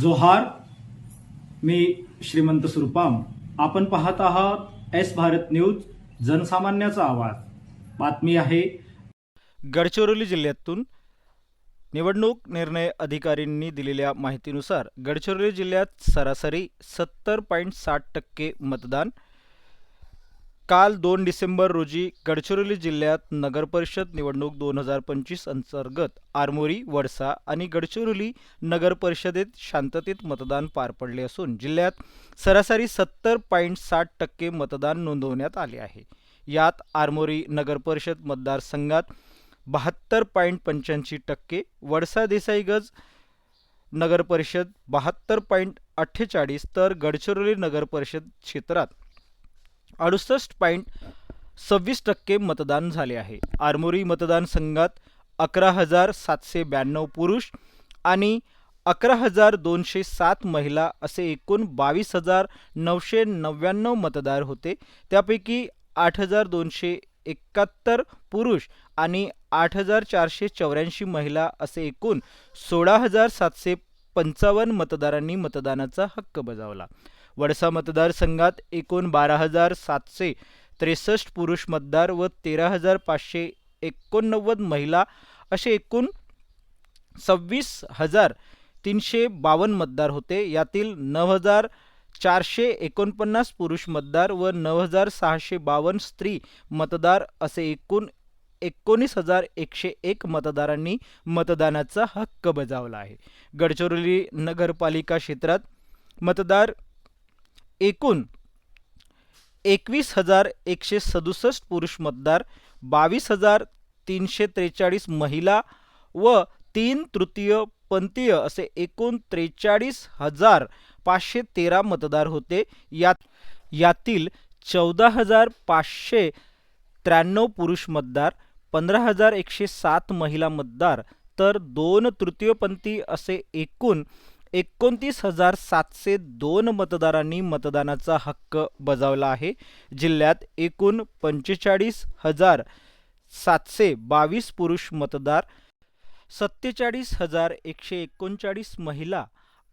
जोहार मी श्रीमंत सुरपाम. आपण पाहत आहात एस भारत न्यूज जनसामान्याचा आवाज. बातमी आहे. गडचिरोली जिल्ह्यातून निवडणूक निर्णय अधिकाऱ्यांनी दिलेल्या माहितीनुसार गडचिरोली जिल्ह्यात सरासरी सत्तर पॉईंट साठ टक्के मतदान काल दोन डिसेंबर रोजी गडचिरोली जिल्ह्यात नगरपरिषद निवडणूक दोन हजार पंचवीस अंतर्गत आरमोरी वडसा आणि गडचिरोली नगरपरिषदेत शांततेत मतदान पार पडले असून जिल्ह्यात सरासरी सत्तर पॉईंट साठ टक्के मतदान नोंदवण्यात आले आहे. यात आरमोरी नगरपरिषद मतदारसंघात बहात्तर पॉईंट पंच्याऐंशी टक्के वडसा देसाईगज नगरपरिषद बहात्तर पॉईंट अठ्ठेचाळीस तर गडचिरोली नगरपरिषद क्षेत्रात अडुसष्ट पॉईंट सव्वीस टक्के मतदान झाले आहे. आरमोरी मतदारसंघात अकरा हजार सातशे ब्याण्णव पुरुष आणि अकरा हजार दोनशे सात महिला असे एकूण बावीस हजार नऊशे नव्याण्णव मतदार होते. त्यापैकी आठ हजार दोनशे एकाहत्तर पुरुष आणि आठ हजार चारशे चौऱ्याऐंशी महिला असे एकूण सोळा हजार सातशे पंचावन्न मतदारांनी मतदानाचा हक्क बजावला. वडसा मतदारसंघात एकूण बारा हजार सातशे त्रेसष्ट पुरुष मतदार व तेरा हजार पाचशे एकोणनव्वद महिला असे एकूण सव्वीस हजार तीनशे बावन्न मतदार होते. यातील नऊ हजार चारशे एकोणपन्नास पुरुष मतदार व नऊ हजार सहाशे बावन्न स्त्री मतदार असे एकूण एकोणीस हजार एकशे एक मतदारांनी मतदानाचा हक्क बजावला आहे. गडचिरोली नगरपालिका क्षेत्रात मतदार एकूण एकवीस हजार एकशे सदुसष्ट पुरुष मतदार बावीस हजार तीनशे त्रेचाळीस महिला व तीन तृतीय पंथीय असे एकूण त्रेचाळीस हजार पाचशे तेरा मतदार होते. यात यातील चौदा हजार पाचशे त्र्याण्णव पुरुष मतदार पंधरा हजार एकशे सात महिला मतदार तर दोन तृतीयपंथी असे एकूण एकोणतीस हजार सातशे दोन मतदारांनी मतदानाचा हक्क बजावला आहे. जिल्ह्यात एकूण पंचेचाळीस हजार सातशे बावीस पुरुष मतदार सत्तेचाळीस हजार एकशे एकोणचाळीस महिला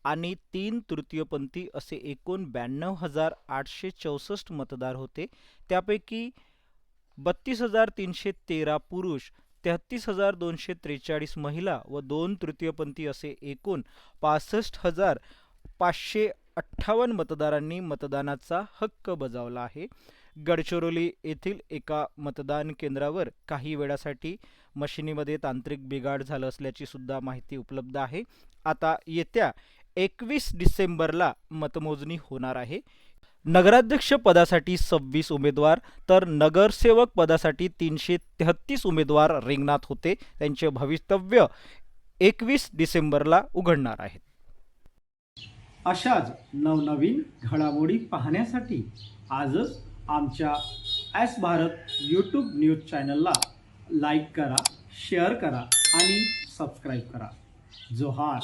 आणि तीन तृतीयपंथी असे एकूण ब्याण्णव हजार आठशे चौसष्ट मतदार होते. त्यापैकी बत्तीस हजार तीनशे तेरा पुरुष तेहतीस हजार दोनशे त्रेचाळीस महिला व दोन तृतीयपंथी असे एकूण पासष्ट हजार पाचशे अठ्ठावन्न मतदारांनी मतदानाचा हक्क बजावला आहे. गडचिरोली येथील एका मतदान केंद्रावर काही वेळासाठी मशिनीमध्ये तांत्रिक बिघाड झालं असल्याची सुद्धा माहिती उपलब्ध आहे. आता येत्या एकवीस डिसेंबरला मतमोजणी होणार आहे. नगराध्यक्ष पदासाठी सव्वीस उमेदवार तर नगरसेवक पदासाठी तीनशे तेहत्तीस उमेदवार रिंगणात होते. त्यांचे भवितव्य एकवीस डिसेंबरला उघडणार आहेत. अशाच नवनवीन घडामोडी पाहण्यासाठी आजच आमच्या एस भारत यूट्यूब न्यूज चॅनलला लाईक करा शेअर करा आणि सबस्क्राईब करा. जोहार.